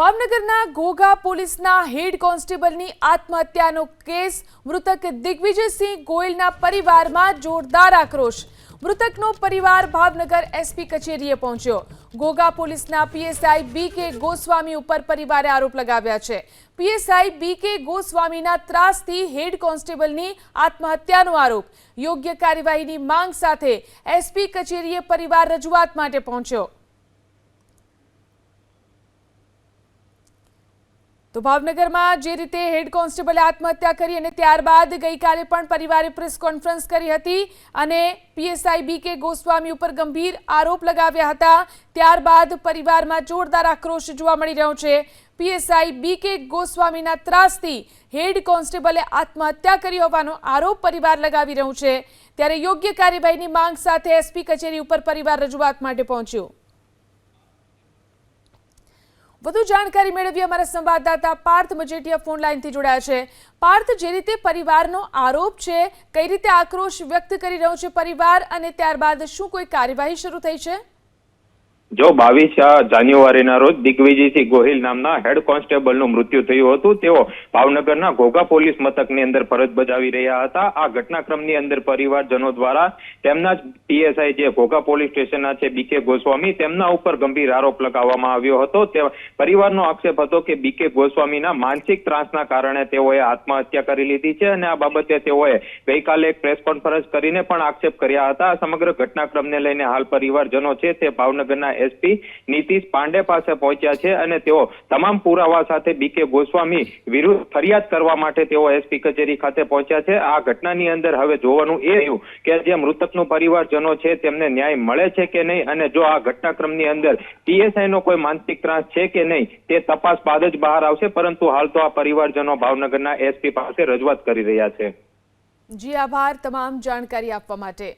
ભાવનગરના ઘોઘા પોલીસના હેડ કોન્સ્ટેબલની આત્મહત્યાનો કેસ. મૃતક દિગ્વિજયસિંહ ગોયલના પરિવારમાં જોરદાર આક્રોશ. મૃતકનો પરિવાર ભાવનગર એસપી કચેરીએ પહોંચ્યો. ઘોઘા પોલીસના પીએસઆઈ બી કે ગોસ્વામી ઉપર પરિવારે આરોપ લગાવ્યા છે. પીએસઆઈ બી કે ગોસ્વામીના ત્રાસથી હેડ કોન્સ્ટેબલની આત્મહત્યાનો આરોપ. યોગ્ય કાર્યવાહીની માંગ સાથે એસપી કચેરીએ પરિવાર રજૂઆત માટે પહોંચ્યો. તો ભાવનગરમાં જે રીતે હેડ કોન્સ્ટેબલે આત્મહત્યા કરી અને ત્યારબાદ ગઈકાલે પણ પરિવારે પ્રેસ કોન્ફરન્સ કરી હતી અને પીએસઆઈ બી કે ગોસ્વામી ઉપર ગંભીર આરોપ લગાવ્યા હતા. ત્યારબાદ પરિવારમાં જોરદાર આક્રોશ જોવા મળી રહ્યો છે. પીએસઆઈ બી કે ગોસ્વામીના ત્રાસથી હેડ કોન્સ્ટેબલે આત્મહત્યા કરી હોવાનો આરોપ પરિવાર લગાવી રહ્યું છે. ત્યારે યોગ્ય કાર્યવાહીની માંગ સાથે એસપી કચેરી ઉપર પરિવાર રજૂઆત માટે પહોંચ્યો. વધુ જાણકારી મેળવી અમારા સંવાદદાતા પાર્થ મજેટિયા ફોન લાઈનથી જોડાયા છે. પાર્થ, જે રીતે પરિવારનો આરોપ છે, કઈ રીતે આક્રોશ વ્યક્ત કરી રહ્યો છે પરિવાર અને ત્યારબાદ શું કોઈ કાર્યવાહી શરૂ થઈ છે? જો બાવીસ જાન્યુઆરીના રોજ દિગ્વિજયસિંહ ગોહિલ નામના હેડ કોન્સ્ટેબલનું મૃત્યુ થયું હતું, તેઓ ભાવનગરના ઘોઘા પોલીસ મથકની અંદર ફરજ બજાવી રહ્યા હતા. આ ઘટનાક્રમની અંદર પરિવારજનો દ્વારા તેમના જ પીએસઆઈ જે ઘોઘા પોલીસ સ્ટેશનના છે બીકે ગોસ્વામી, તેમના ઉપર ગંભીર આરોપ લગાવવામાં આવ્યો હતો. તે પરિવારનો આક્ષેપ હતો કે બીકે ગોસ્વામીના માનસિક ત્રાસના કારણે તેઓએ આત્મહત્યા કરી લીધી છે અને આ બાબતે તેઓએ ગઈકાલે એક પ્રેસ કોન્ફરન્સ કરીને પણ આક્ષેપ કર્યા હતા. આ સમગ્ર ઘટનાક્રમને લઈને હાલ પરિવારજનો છે તે ભાવનગરના એસપી નીતિશ પાંડે પાસે પહોંચ્યા છે અને તેઓ તમામ પુરાવા સાથે બીકે ગોસ્વામી વિરુદ્ધ ફરિયાદ કરવા માટે તેઓ એસપી કચેરી ખાતે પહોંચ્યા છે. આ ઘટનાની અંદર હવે જોવાનું એ રહ્યું કે જે મૃતકનો પરિવારજનો છે તેમને ન્યાય મળે છે કે નહીં? અને જો આ ઘટનાક્રમની અંદર પીએસઆઈનો કોઈ માનસિક ત્રાસ છે કે નહીં, તે તપાસ બાદ જ બહાર આવશે. પરંતુ હાલ તો આ પરિવારજનો ભાવનગરના એસપી પાસે રજૂઆત કરી રહ્યા છે. જી આભાર તમામ જાણકારી આપવા માટે.